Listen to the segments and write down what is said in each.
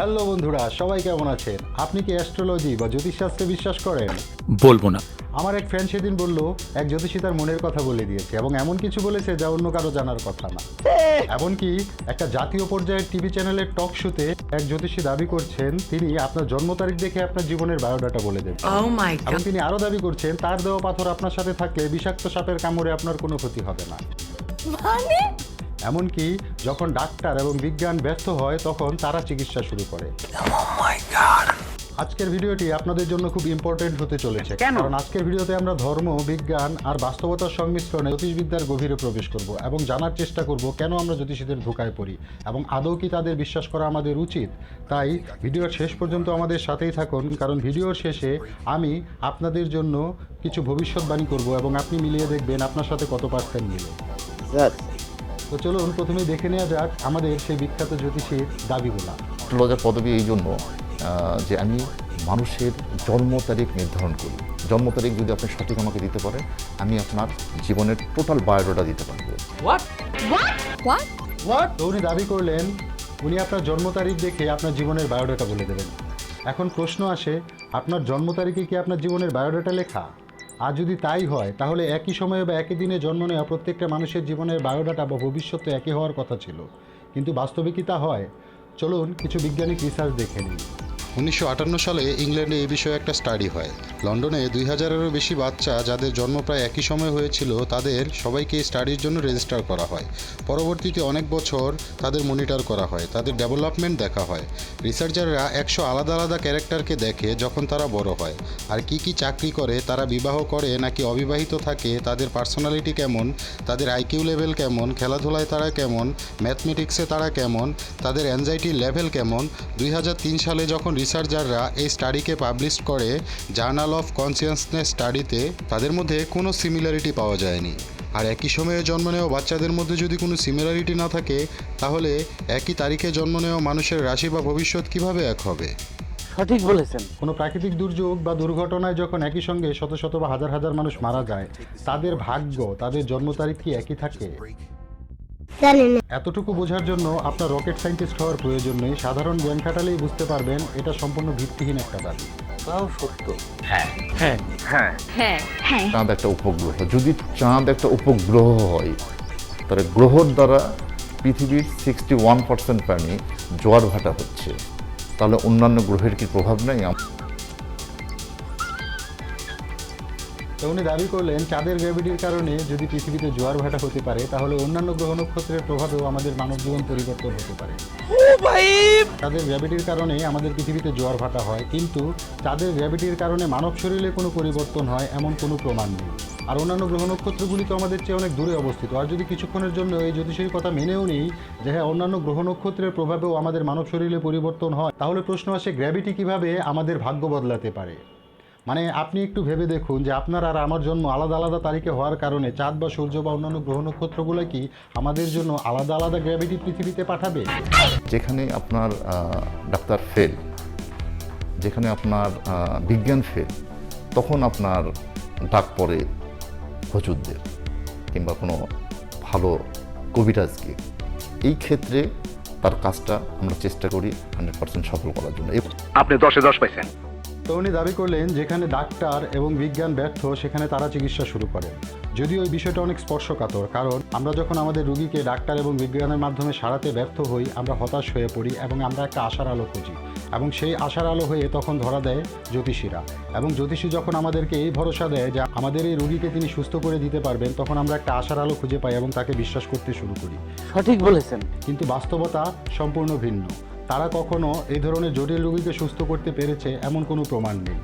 Hello বন্ধুরা সবাই কেমন আছেন? আপনি কি অ্যাস্ট্রোলজি বা জ্যোতিষশাস্ত্রে বিশ্বাস করেন? বলব না। আমার এক ফ্রেন্ড সেদিন বলল এক জ্যোতিষী তার মনের কথা বলে দিয়েছে এবং এমন কিছু বলেছে যা অন্য কারও জানার কথা না। এমনকি একটা জাতীয় পর্যায়ের টিভি চ্যানেলের টক শোতে এক জ্যোতিষী দাবি করছেন তিনি আপনার জন্ম তারিখ দেখে আপনার জীবনের বায়োডাটা বলে দেবেন। Oh এবং তিনি আরও দাবি করছেন তার দেওয়া পাথর আপনার সাথে থাকলে বিষাক্ত সাপের কামড়ে আপনার কোনো ক্ষতি হবে না। মানে? এমনকি যখন ডাক্তার এবং বিজ্ঞান ব্যর্থ হয় তখন তারা চিকিৎসা শুরু করে। আজকের ভিডিওটি আপনাদের জন্য খুব ইম্পর্টেন্ট হতে চলেছে। কারণ আজকের ভিডিওতে আমরা ধর্ম বিজ্ঞান আর বাস্তবতার সংমিশ্রণে জ্যোতিষবিদ্যার গভীরে প্রবেশ করব এবং জানার চেষ্টা করব কেন আমরা জ্যোতিষীদের ধোকায় পড়ি এবং আদৌ কি তাদের বিশ্বাস করা আমাদের উচিত। তাই ভিডিওর শেষ পর্যন্ত আমাদের সাথেই থাকুন কারণ ভিডিওর শেষে আমি আপনাদের জন্য কিছু ভবিষ্যৎবাণী করব এবং আপনি মিলিয়ে দেখবেন আপনার সাথে কত পার্সেন্ট মিলে। তো চলুন প্রথমেই দেখে নেওয়া যাক আমাদের সেই বিখ্যাত জ্যোতিষীর দাবিগুলা। অ্যাস্ট্রোলজার পদবি এই জন্য যে আমি মানুষের জন্ম তারিখ নির্ধারণ করি। জন্ম তারিখ যদি আপনি সঠিক আমাকে দিতে পারেন আমি আপনার জীবনের টোটাল বায়োডাটা দিতে পারব। তো উনি দাবি করলেন উনি আপনার জন্ম তারিখ দেখে আপনার জীবনের বায়োডাটা বলে দেবেন। এখন প্রশ্ন আসে আপনার জন্ম তারিখে কি আপনার জীবনের বায়োডাটা লেখা? আর যদি তাই হয়, তাহলে একই সময়ে বা একই দিনে জন্ম নেওয়া প্রত্যেকটা মানুষের জীবনের বায়োডাটা বা ভবিষ্যৎ তো একই হওয়ার কথা ছিল। কিন্তু বাস্তবে কি তা হয়? চলুন কিছু বিজ্ঞানিক রিসার্চ দেখে নিই। উনিশশো আটান্ন সালে ইংল্যান্ডে এই বিষয়ে একটা স্টাডি হয়। লন্ডনে দুই হাজারেরও বেশি বাচ্চা যাদের জন্ম প্রায় একই সময় হয়েছিল, তাদের সবাইকে স্টাডির জন্য রেজিস্টার করা হয়। পরবর্তীতে অনেক বছর তাদের মনিটর করা হয়, তাদের ডেভেলপমেন্ট দেখা হয়। রিসার্চাররা একশো আলাদা আলাদা ক্যারেক্টারকে দেখে যখন তারা বড় হয়। আর কি কি চাকরি করে, তারা বিবাহ করে নাকি অবিবাহিত থাকে, তাদের পার্সোনালিটি কেমন, তাদের আইকিউ লেভেল কেমন, খেলাধুলায় তারা কেমন, ম্যাথমেটিক্সে তারা কেমন, তাদের অ্যাংজাইটির লেভেল কেমন, দুই হাজার তিন সালে যখন রিসার্চাররা এই স্টাডিকে পাবলিশ করে জার্নাল অফ কনসিয়াসনেস স্টাডিতে তাদের মধ্যে কোনো সিমিলারিটি পাওয়া যায়নি। আর একই সময়ে জন্ম নেওয়া বাচ্চাদের মধ্যে যদি কোনো সিমিলারিটি না থাকে তাহলে একই তারিখে জন্ম নেওয়া মানুষের রাশি বা ভবিষ্যৎ কীভাবে এক হবে? সঠিক বলেছেন। কোনো প্রাকৃতিক দুর্যোগ বা দুর্ঘটনায় যখন একই সঙ্গে শত শত বা হাজার হাজার মানুষ মারা যায় তাদের ভাগ্য তাদের জন্ম তারিখ কি একই থাকে? এতটুকু বোঝার জন্য আপনার রকেট সায়েন্টিস্ট হওয়ার প্রয়োজন নেই। সাধারণ জ্ঞান খাটালেই বুঝতে পারবেন এটা সম্পূর্ণ ভিত্তিহীন একটা দাবি। তাও সত্য। হ্যাঁ। চাঁদ একটা উপগ্রহ। যদি চাঁদ একটা উপগ্রহ হয় তাহলে গ্রহর দ্বারা পৃথিবীর সিক্সটি ওয়ান পার্সেন্ট প্রাণী জোয়ার ভাটা হচ্ছে। তাহলে অন্যান্য গ্রহের কি প্রভাব নেই? তো উনি দাবি করলেন, চাঁদের গ্র্যাভিটির কারণে যদি পৃথিবীতে জোয়ার ভাটা হতে পারে, তাহলে অন্যান্য গ্রহ নক্ষত্রের প্রভাবেও আমাদের মানব জীবন পরিবর্তন হতে পারে। চাঁদের গ্র্যাভিটির কারণে আমাদের পৃথিবীতে জোয়ার ভাটা হয়, কিন্তু চাঁদের গ্র্যাভিটির কারণে মানব শরীরে কোনো পরিবর্তন হয়, এমন কোনো প্রমাণ নেই। আর অন্যান্য গ্রহ নক্ষত্রগুলি তো আমাদের চেয়ে অনেক দূরে অবস্থিত, আর যদি কিছুক্ষণের জন্য এই জ্যোতিষের কথা মেনেও নেই যে হ্যাঁ অন্যান্য গ্রহ নক্ষত্রের প্রভাবেও আমাদের মানব শরীরে পরিবর্তন হয়, তাহলে প্রশ্ন আসে গ্র্যাভিটি কীভাবে আমাদের ভাগ্য বদলাতে পারে? মানে আপনি একটু ভেবে দেখুন যে আপনার আর আমার জন্ম আলাদা আলাদা তারিখে হওয়ার কারণে চাঁদ বা সূর্য বা অন্যান্য গ্রহ নক্ষত্রগুলো কি আমাদের জন্য আলাদা আলাদা গ্র্যাভিটি পৃথিবীতে পাঠাবে? যেখানে আপনার ডাক্তার ফেল যেখানে আপনার বিজ্ঞান ফেল তখন আপনার ডাক পড়ে হজুরদের কিংবা কোনো ভালো কবিরাজকে। এই ক্ষেত্রে তার কাজটা আমরা চেষ্টা করি হান্ড্রেড পার্সেন্ট সফল করার জন্য। আপনি দশে দশ পাইছেন। তো উনি দাবি করলেন যেখানে ডাক্তার এবং বিজ্ঞান ব্যর্থ সেখানে তারা চিকিৎসা শুরু করে যদিও এই বিষয়টা অনেক স্পর্শকাতর কারণ আমরা যখন আমাদের রুগীকে ডাক্তার এবং বিজ্ঞানের মাধ্যমে সারাতে ব্যর্থ হই আমরা হতাশ হয়ে পড়ি এবং আমরা একটা আশার আলো খুঁজি। এবং সেই আশার আলো হয়ে তখন ধরা দেয় জ্যোতিষীরা। এবং জ্যোতিষী যখন আমাদেরকে এই ভরসা দেয় যে আমাদের এই রুগীকে তিনি সুস্থ করে দিতে পারবেন তখন আমরা একটা আশার আলো খুঁজে পাই এবং তাকে বিশ্বাস করতে শুরু করি। সঠিক বলেছেন। কিন্তু বাস্তবতা সম্পূর্ণ ভিন্ন। তারা কখনো এই ধরনের জটিল রোগীকে সুস্থ করতে পেরেছে এমন কোনো প্রমাণ নেই।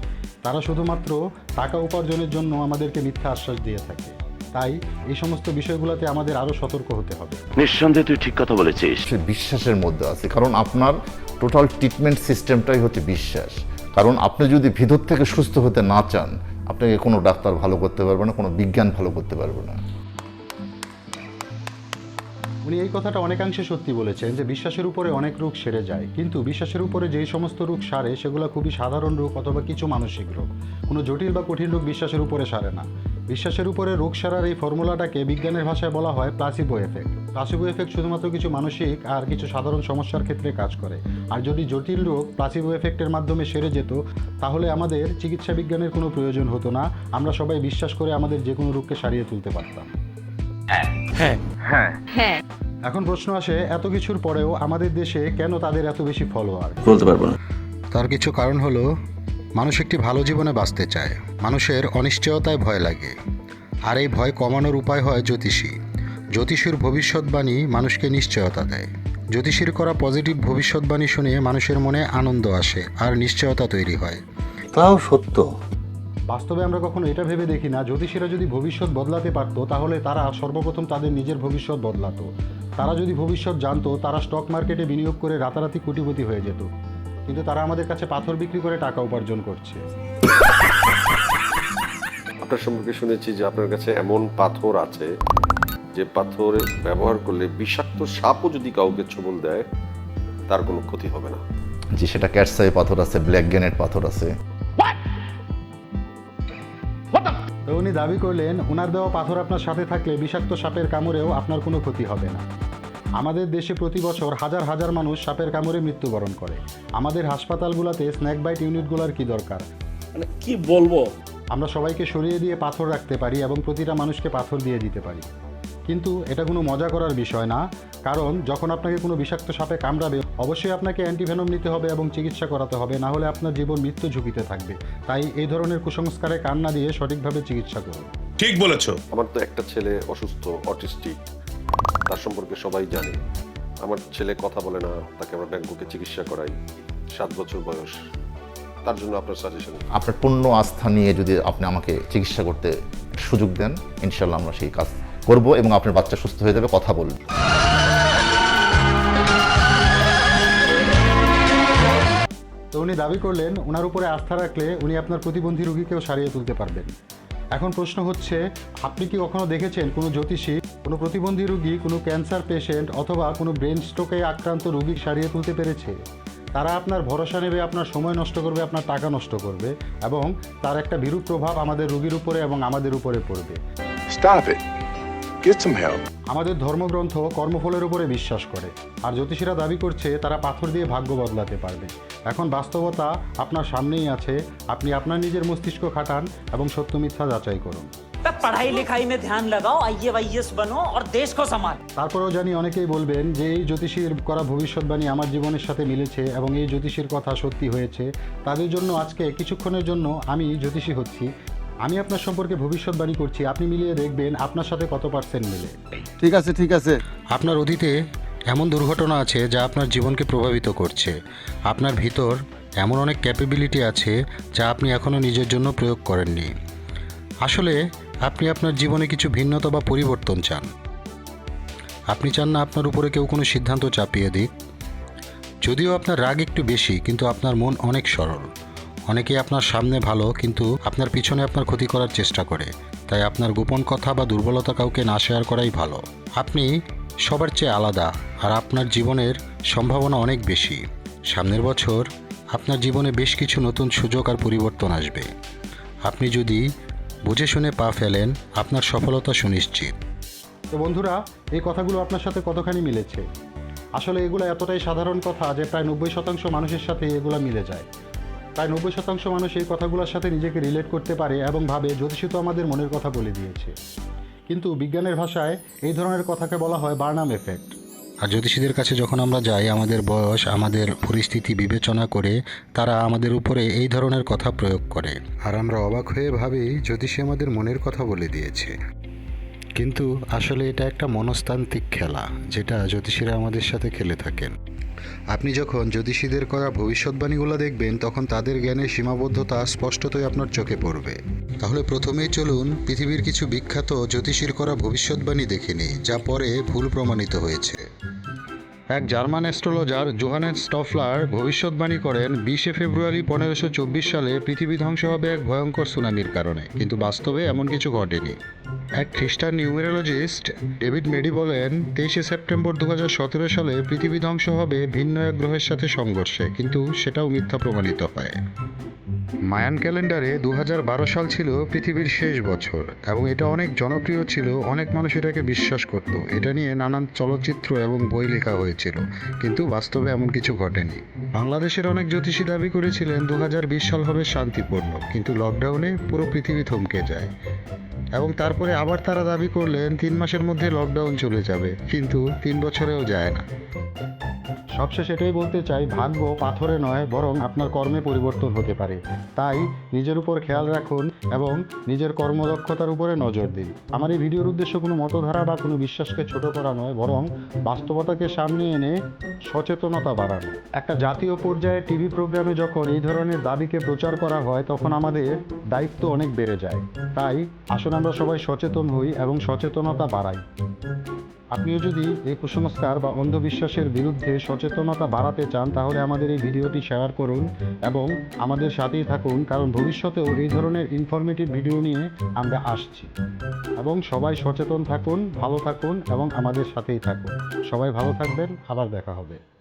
তারা শুধুমাত্র টাকা উপার্জনের জন্য আমাদেরকে মিথ্যা আশ্বাস দিয়ে থাকে। তাই এই সমস্ত বিষয়গুলোতে আমাদের আরও সতর্ক হতে হবে। নিঃসন্দেহে তুই ঠিক কথা বলেছিস। সে বিশ্বাসের মধ্যে আছে কারণ আপনার টোটাল ট্রিটমেন্ট সিস্টেমটাই হচ্ছে বিশ্বাস। কারণ আপনি যদি ভিতর থেকে সুস্থ হতে না চান আপনাকে কোনো ডাক্তার ভালো করতে পারবে না কোনো বিজ্ঞান ভালো করতে পারবে না। উনি এই কথাটা অনেকাংশে সত্যি বলেছেন যে বিশ্বাসের উপরে অনেক রোগ সেরে যায়। কিন্তু বিশ্বাসের উপরে যেই সমস্ত রোগ সারে, সেগুলো খুবই সাধারণ রোগ অথবা কিছু মানসিক রোগ। কোনো জটিল বা কঠিন রোগ বিশ্বাসের উপরে সারে না। বিশ্বাসের উপরে রোগ সারার এই ফর্মুলাটাকে বিজ্ঞানের ভাষায় বলা হয় প্লাসিবো এফেক্ট প্লাসিবো এফেক্ট শুধুমাত্র কিছু মানসিক আর কিছু সাধারণ সমস্যার ক্ষেত্রে কাজ করে। আর যদি জটিল রোগ প্লাসিবো এফেক্টের মাধ্যমে সেরে যেত, তাহলে আমাদের চিকিৎসা বিজ্ঞানের কোনো প্রয়োজন হতো না। আমরা সবাই বিশ্বাস করে আমাদের যে কোনো রোগকে সারিয়ে তুলতে পারতাম। হ্যাঁ। এখন প্রশ্ন আসে এত কিছুর পরেও আমাদের দেশে কেন তাদের এত বেশি ফলোয়ার বলতে পারব না। তার কিছু কারণ হলো মানুষ একটি ভালো জীবনে বাঁচতে চায়। মানুষের অনিশ্চয়তায় ভয় লাগে। আর এই ভয় কমানোর উপায় হয় জ্যোতিষী। জ্যোতিষীর ভবিষ্যৎবাণী মানুষকে নিশ্চয়তা দেয়। জ্যোতিষীর করা পজিটিভ ভবিষ্যৎবাণী শুনে মানুষের মনে আনন্দ আসে আর নিশ্চয়তা তৈরি হয়। তাও সত্য। বাস্তবে আমরা কখনো এটা ভেবে দেখি না। জ্যোতিষীরা যদি ভবিষ্যৎ বদলাতে পারতো তাহলে তারা সর্বপ্রথম তাদের নিজের ভবিষ্যৎ বদলাতো। তারা যদি ভবিষ্যৎ জানতো তারা স্টক মার্কেটে বিনিয়োগ করে রাতারাতি কোটিপতি হয়ে যেত। কিন্তু তারা আমাদের কাছে পাথর বিক্রি করে টাকা উপার্জন করছে। আপনার সম্পর্কে শুনেছি যে আপনার কাছে এমন পাথর আছে যে পাথর ব্যবহার করলে বিষাক্ত সাপও যদি কাউকে ছবল দেয় তার কোনো ক্ষতি হবে না। যে সেটা ক্যাটসাই পাথর আছে ব্ল্যাক গ্রেনেড পাথর আছে। তো উনি দাবি করলেন ওনার দেওয়া পাথর আপনার সাথে থাকলে বিষাক্ত সাপের কামড়েও আপনার কোনো ক্ষতি হবে না। আমাদের দেশে প্রতি বছর হাজার হাজার মানুষ সাপের কামড়ে মৃত্যুবরণ করে। আমাদের হাসপাতালগুলোতে স্ন্যাক বাইট ইউনিটগুলোর কি দরকার? মানে কি বলব? আমরা সবাইকে সরিয়ে দিয়ে পাথর রাখতে পারি এবং প্রতিটা মানুষকে পাথর দিয়ে দিতে পারি। কিন্তু এটা কোনো মজা করার বিষয় না। কারণ যখন আপনাকে কোনো বিষাক্ত সাপে কামড়াবে অবশ্যই আপনাকে অ্যান্টিভেনম নিতে হবে এবং চিকিৎসা করাতে হবে না হলে আপনার জীবন মৃত্যু ঝুঁকিতে থাকবে। তাই এই ধরনের কুসংস্কারে কান না দিয়ে সঠিকভাবে চিকিৎসা করুন। ঠিক বলেছ। আমার তো একটা ছেলে অসুস্থ অটিস্টিক। তার সম্পর্কে সবাই জানে। আমার ছেলে কথা বলে না তাকে আমরা ব্যাংককে চিকিৎসা করাই। সাত বছর বয়স। তার জন্য আপনার সাজেশন আপনার পূর্ণ আস্থা নিয়ে যদি আপনি আমাকে চিকিৎসা করতে সুযোগ দেন ইনশাল্লাহ আমরা সেই কাজ করব এবং আপনার বাচ্চা সুস্থ হয়ে যাবে কথা বলবে। তো উনি দাবি করলেন ওনার উপরে আস্থা রাখলে উনি আপনার প্রতিবন্ধী রুগীকেও সারিয়ে তুলতে পারবেন। এখন প্রশ্ন হচ্ছে আপনি কি কখনো দেখেছেন কোনো জ্যোতিষী কোনো প্রতিবন্ধী রুগী কোনো ক্যান্সার পেশেন্ট অথবা কোনো ব্রেন স্ট্রোকে আক্রান্ত রুগী সারিয়ে তুলতে পেরেছে? তারা আপনার ভরসা নেবে আপনার সময় নষ্ট করবে আপনার টাকা নষ্ট করবে এবং তার একটা বিরূপ প্রভাব আমাদের রুগীর উপরে এবং আমাদের উপরে পড়বে। Get some help. আমাদের ধর্মগ্রন্থ কর্মফলের উপরে বিশ্বাস করে। আর জ্যোতিষীরা দাবি করছে তারা পাথর দিয়ে ভাগ্য বদলাতে পারবে। এখন বাস্তবতা আপনার সামনেই আছে। আপনি আপনার নিজের মস্তিষ্ক খাটান এবং সত্য মিথ্যা যাচাই করুন। পড়াই লেখাই মে ধ্যান লাগাও আইয়ে বানো আর দেশ কো সামাল তারপরেও জানি অনেকেই বলবেন যে এই জ্যোতিষীর করা ভবিষ্যৎবাণী আমার জীবনের সাথে মিলেছে এবং এই জ্যোতিষীর কথা সত্যি হয়েছে। তাদের জন্য আজকে কিছুক্ষণের জন্য আমি জ্যোতিষী হচ্ছি। আমি আপনার সম্পর্কে ভবিষ্যৎবাণী করছি আপনি মিলিয়ে দেখবেন আপনার সাথে কত পার্সেন্ট মিলে। ঠিক আছে ঠিক আছে। আপনার অতীতে এমন দুর্ঘটনা আছে যা আপনার জীবনকে প্রভাবিত করছে। আপনার ভিতর এমন অনেক ক্যাপেবিলিটি আছে যা আপনি এখনও নিজের জন্য প্রয়োগ করেননি। আসলে আপনি আপনার জীবনে কিছু ভিন্নতা বা পরিবর্তন চান। আপনি চান না আপনার উপরে কেউ কোনো সিদ্ধান্ত চাপিয়ে দিক। যদিও আপনার রাগ একটু বেশি কিন্তু আপনার মন অনেক সরল। অনেকেই আপনার সামনে ভালো কিন্তু আপনার পিছনে আপনার ক্ষতি করার চেষ্টা করে। তাই আপনার গোপন কথা বা দুর্বলতা কাউকে না শেয়ার করাই ভালো। আপনি সবার চেয়ে আলাদা আর আপনার জীবনের সম্ভাবনা অনেক বেশি। সামনের বছর আপনার জীবনে বেশ কিছু নতুন সুযোগ আর পরিবর্তন আসবে। আপনি যদি বুঝে শুনে পা ফেলেন, আপনার সফলতা সুনিশ্চিত। তো বন্ধুরা, এই কথাগুলো আপনার সাথে কতখানি মিলেছে? আসলে এগুলো এতটাই সাধারণ কথা যে প্রায় নব্বই শতাংশ মানুষের সাথে এগুলো মিলে যায়। প্রায় নব্বই শতাংশ মানুষ এই কথাগুলোর সাথে নিজেকে রিলেট করতে পারে এবং ভাবে জ্যোতিষী তো আমাদের মনের কথা বলে দিয়েছে। কিন্তু বিজ্ঞানের ভাষায় এই ধরনের কথাকে বলা হয় বার্নাম এফেক্ট। আর জ্যোতিষীদের কাছে যখন আমরা যাই আমাদের বয়স আমাদের পরিস্থিতি বিবেচনা করে তারা আমাদের উপরে এই ধরনের কথা প্রয়োগ করে। আর আমরা অবাক হয়ে ভাবি জ্যোতিষী আমাদের মনের কথা বলে দিয়েছে। কিন্তু আসলে এটা একটা মনস্তান্ত্রিক খেলা যেটা জ্যোতিষীরা আমাদের সাথে খেলে থাকেন। আপনি যখন জ্যোতিষীদের করা ভবিষ্যৎবাণীগুলো দেখবেন, তখন তাদের জ্ঞানের সীমাবদ্ধতা স্পষ্টতই আপনার চোখে পড়বে। তাহলে প্রথমেই চলুন পৃথিবীর কিছু বিখ্যাত জ্যোতিষীর করা ভবিষ্যৎবাণী দেখে নিই, যা পরে ভুল প্রমাণিত হয়েছে। এক জার্মান অ্যাস্ট্রোলজার, জোহানেস স্টফলার, ভবিষ্যৎবাণী করেন, বিশে ফেব্রুয়ারি পনেরোশো চব্বিশ সালে পৃথিবী ধ্বংস হবে এক ভয়ঙ্কর সুনামির কারণে। কিন্তু বাস্তবে এমন কিছু ঘটেনি। এক খ্রিস্টান নিউমেরোলজিস্ট, ডেভিড মেডি বলেন, তেইশে সেপ্টেম্বর দু হাজার সতেরো সালে পৃথিবী ধ্বংস হবে ভিন্ন এক গ্রহের সাথে সংঘর্ষে, কিন্তু সেটাও মিথ্যা প্রমাণিত হয়। মায়ান ক্যালেন্ডারে দু হাজার বারো সাল ছিল পৃথিবীর শেষ বছর, এবং এটা অনেক জনপ্রিয় ছিল, অনেক মানুষ এটাকে বিশ্বাস করত। এটা নিয়ে নানান চলচ্চিত্র এবং বই লেখা হয়েছিল, কিন্তু বাস্তবে এমন কিছু ঘটেনি। বাংলাদেশের অনেক জ্যোতিষী দাবি করেছিলেন দু হাজার বিশ সাল হবে শান্তিপূর্ণ, কিন্তু লকডাউনে পুরো পৃথিবী থমকে যায়। এবং তারপরে আবার তারা দাবি করলেন, তিন মাসের মধ্যে লকডাউন চলে যাবে, কিন্তু তিন বছরেও যায় না। সবশেষ এটাই বলতে চাই ভাগ্য পাথরে নয়, বরং আপনার কর্মে পরিবর্তন হতে পারে। তাই নিজের উপর খেয়াল রাখুন এবং নিজের কর্মদক্ষতার উপরে নজর দিন। আমার এই ভিডিওর উদ্দেশ্য কোনো মতধারা বা কোনো বিশ্বাসকে ছোট করা নয়, বরং বাস্তবতাকে সামনে এনে সচেতনতা বাড়ানো। একটা জাতীয় পর্যায়ে টিভি প্রোগ্রামে যখন এই ধরনের দাবিকে প্রচার করা হয়, তখন আমাদের দায়িত্ব অনেক বেড়ে যায়। তাই আসুন আমরা সবাই সচেতন হই এবং সচেতনতা বাড়াই। আপনিও যদি এই কুসংস্কার বা অন্ধবিশ্বাসের বিরুদ্ধে সচেতনতা বাড়াতে চান, তাহলে আমাদের এই ভিডিওটি শেয়ার করুন এবং আমাদের সাথেই থাকুন, কারণ ভবিষ্যতেও এই ধরনের ইনফরমেটিভ ভিডিও নিয়ে আমরা আসছি। এবং সবাই সচেতন থাকুন, ভালো থাকুন এবং আমাদের সাথেই থাকুন। সবাই ভালো থাকবেন, আবার দেখা হবে।